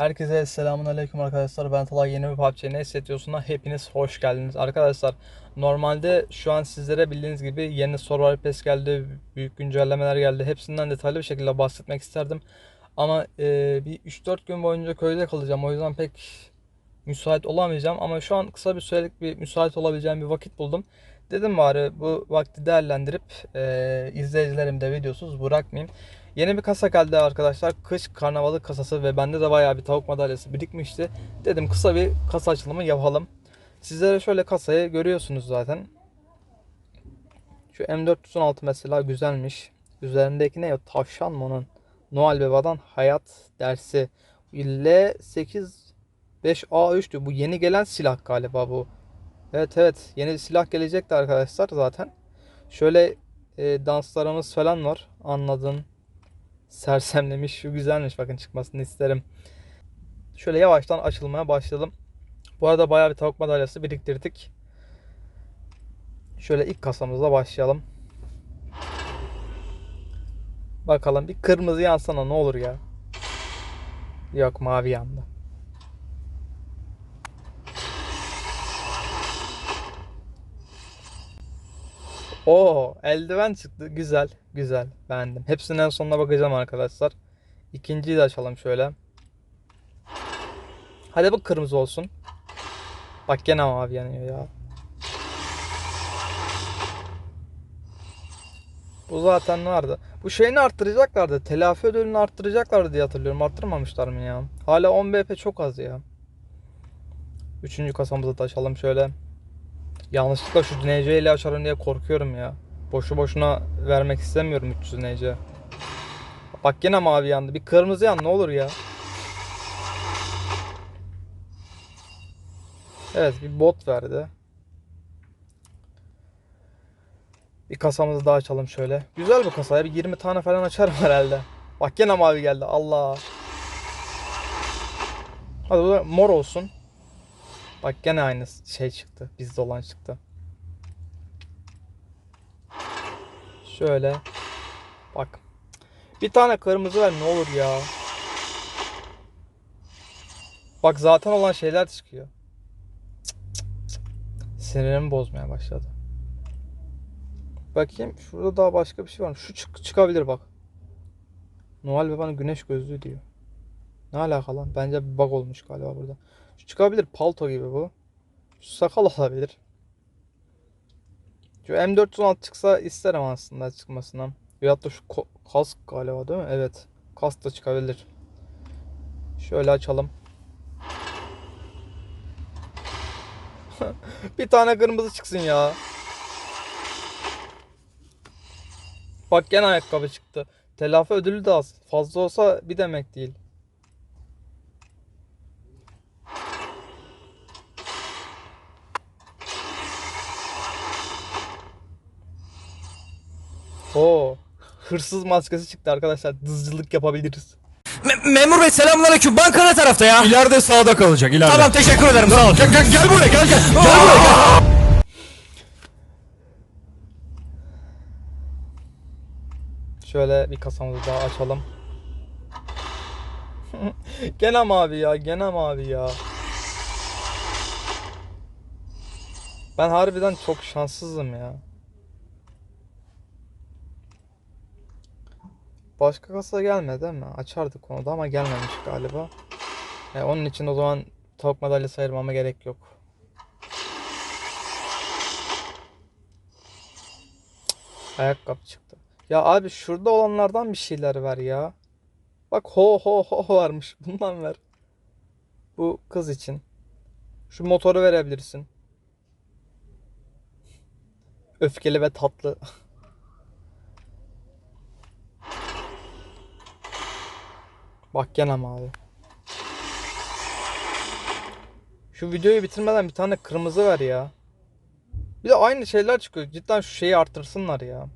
Herkese selamun aleyküm arkadaşlar. Ben Talay yeni bir PUBG ne hissediyorsun'a hepiniz hoş geldiniz. Arkadaşlar normalde şu an sizlere bildiğiniz gibi yeni Survival Pass geldi, büyük güncellemeler geldi. Hepsinden detaylı bir şekilde bahsetmek isterdim. Ama e, bir 3-4 gün boyunca köyde kalacağım. O yüzden pek müsait olamayacağım. Ama şu an kısa bir sürelik bir müsait olabileceğim bir vakit buldum. Dedim bari bu vakti değerlendirip e, izleyicilerim de videosuz bırakmayayım. Yeni bir kasa geldi arkadaşlar. Kış karnavalı kasası ve bende de bayağı bir tavuk madalyası birikmişti. Dedim kısa bir kasa açılımı yapalım. Sizlere şöyle kasayı görüyorsunuz zaten. Şu M416 mesela güzelmiş. Üzerindeki ne? Tavşan mı onun? Noel Baba'dan hayat dersi. L8 5A3 diyor. Bu yeni gelen silah galiba bu. Evet evet. Yeni silah gelecekti arkadaşlar zaten. Şöyle e, danslarımız falan var. Anladın. Sersemlemiş. Şu güzelmiş. Bakın çıkmasını isterim. Şöyle yavaştan açılmaya başladım. Bu arada bayağı bir tavuk madalyası biriktirdik. Şöyle ilk kasamızla başlayalım. Bakalım bir kırmızı yansana ne olur ya. Yok mavi yandı. Oo, eldiven çıktı. Güzel, güzel. Beğendim. Hepsinin en sonuna bakacağım arkadaşlar. İkinciyi de açalım şöyle. Hadi bu kırmızı olsun. Bak gene mavi yanıyor ya. Bu zaten vardı. Bu şeyini arttıracaklardı. Telafi ödülünü arttıracaklardı diye hatırlıyorum. Arttırmamışlar mı ya? Hala 10 BP çok az ya. Üçüncü kasamızı da açalım şöyle. Yanlışlıkla şu NC ile açarım diye korkuyorum ya. Boşu boşuna vermek istemiyorum 300 NC. Bak yine mavi yandı. Bir kırmızı yan ne olur ya. Evet bir bot verdi. Bir kasamızı daha açalım şöyle. Güzel bir kasa. Bir 20 tane falan açarım herhalde. Bak yine mavi geldi. Allah. Hadi bu da mor olsun. Bak gene aynı şey çıktı. Bizde olan çıktı. Şöyle. Bak. Bir tane kırmızı ver ne olur ya. Bak zaten olan şeyler çıkıyor. Cık. Sinirimi bozmaya başladı. Bakayım şurada daha başka bir şey var mı? Şu çık çıkabilir bak. Noel Baba'nın güneş gözlüğü diyor. Ne alaka lan? Bence bir bug olmuş galiba burada. Şu çıkabilir palto gibi bu. Şu sakal olabilir. Şu M416 çıksa isterim aslında çıkmasından. Veyahut da şu kask galiba değil mi? Evet. Kask da çıkabilir. Şöyle açalım. bir tane kırmızı çıksın ya. Bak gene ayakkabı çıktı. Telafi ödülü de az. Fazla olsa bir demek değil. Oo. Hırsız maskesi çıktı arkadaşlar. Dızcılık yapabiliriz. Me- memur bey selamünaleyküm. Banka ne tarafta ya? İleride sağda kalacak ileride. Tamam teşekkür ederim. Sağ ol. Gel, gel, gel buraya gel gel. Gel buraya gel. Şöyle bir kasamızı daha açalım. gene mavi ya, gene mavi ya. Ben harbiden çok şanssızım ya. Başka kasa gelmedi değil mi? Açardık onu da ama gelmemiş galiba. E, onun için o zaman tavuk madalyası ayırmama gerek yok. Ayakkabı çıktı. Ya abi şurada olanlardan bir şeyler ver ya. Bak ho ho ho varmış. Bundan ver. Bu kız için. Şu motoru verebilirsin. Öfkeli ve tatlı. Bak gene mavi. Şu videoyu bitirmeden bir tane kırmızı ver ya. Bir de aynı şeyler çıkıyor. Cidden şu şeyi arttırsınlar ya.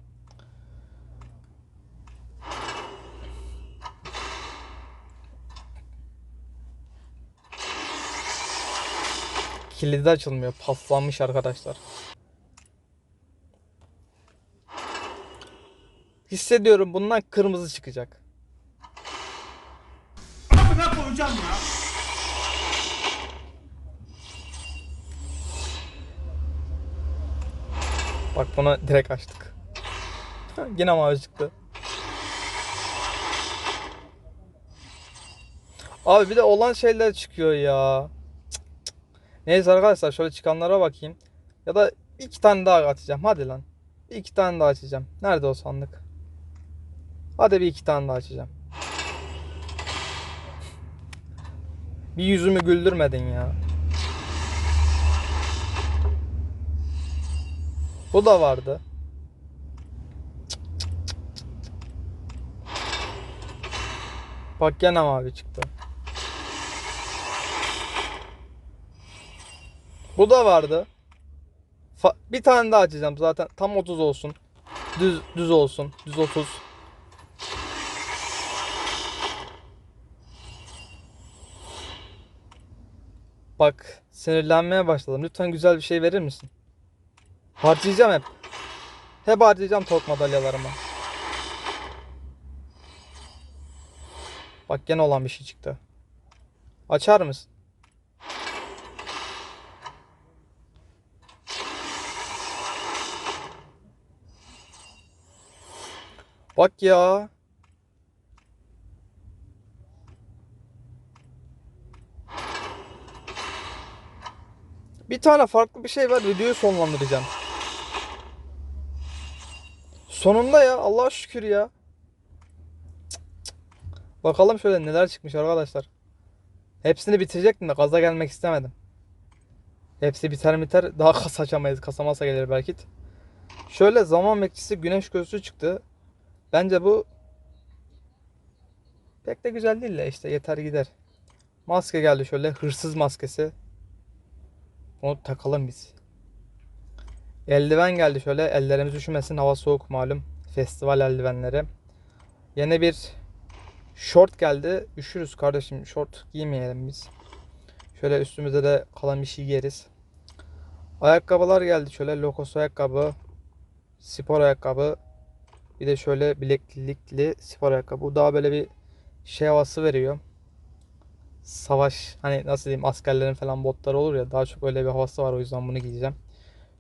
Kilidi açılmıyor. Paslanmış arkadaşlar. Hissediyorum bundan kırmızı çıkacak. Bak bunu direkt açtık. Yine mavi çıktı. Abi bir de olan şeyler çıkıyor ya. Neyse arkadaşlar şöyle çıkanlara bakayım. Ya da iki tane daha açacağım. Hadi lan. Bir iki tane daha açacağım. Nerede o sandık? Hadi bir iki tane daha açacağım. Bir yüzümü güldürmedin ya. Bu da vardı. Bak gene mavi çıktı. Bu da vardı. Fa- bir tane daha açacağım zaten. Tam 30 olsun. Düz düz olsun. Düz 30. Bak sinirlenmeye başladım. Lütfen güzel bir şey verir misin? Harcayacağım hep. Hep harcayacağım tok madalyalarımı. Bak gene olan bir şey çıktı. Açar mısın? Bak ya. Bir tane farklı bir şey ver videoyu sonlandıracağım. Sonunda ya Allah'a şükür ya. Bakalım şöyle neler çıkmış arkadaşlar. Hepsini bitirecektim de gaza gelmek istemedim. Hepsi biter biter daha kas açamayız. Kasa masa gelir belki. Şöyle zaman bekçisi güneş gözlüğü çıktı. Bence bu pek de güzel değil de işte yeter gider. Maske geldi şöyle hırsız maskesi. Onu takalım biz. Eldiven geldi şöyle. Ellerimiz üşümesin. Hava soğuk malum. Festival eldivenleri. Yine bir short geldi. Üşürüz kardeşim. Short giymeyelim biz. Şöyle üstümüze de kalan bir şey giyeriz. Ayakkabılar geldi şöyle. Lokos ayakkabı. Spor ayakkabı. Bir de şöyle bileklikli spor ayakkabı. Bu daha böyle bir şey havası veriyor. Savaş hani nasıl diyeyim askerlerin falan botları olur ya daha çok öyle bir havası var o yüzden bunu giyeceğim.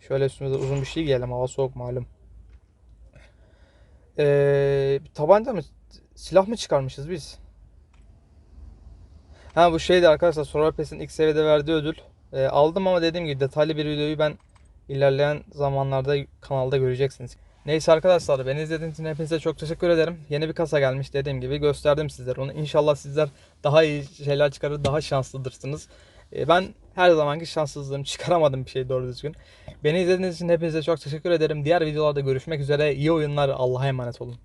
Şöyle üstümüze uzun bir şey giyelim hava soğuk malum. Ee, tabanca mı silah mı çıkarmışız biz? Ha bu şeydi arkadaşlar Survivor Pass'in ilk seviyede verdiği ödül. Ee, aldım ama dediğim gibi detaylı bir videoyu ben ilerleyen zamanlarda kanalda göreceksiniz. Neyse arkadaşlar beni izlediğiniz için hepinize çok teşekkür ederim. Yeni bir kasa gelmiş dediğim gibi gösterdim sizlere onu. İnşallah sizler daha iyi şeyler çıkarır, daha şanslıdırsınız. Ee, Ben her zamanki şanssızlığımı çıkaramadım bir şey doğru düzgün. Beni izlediğiniz için hepinize çok teşekkür ederim. Diğer videolarda görüşmek üzere. İyi oyunlar. Allah'a emanet olun.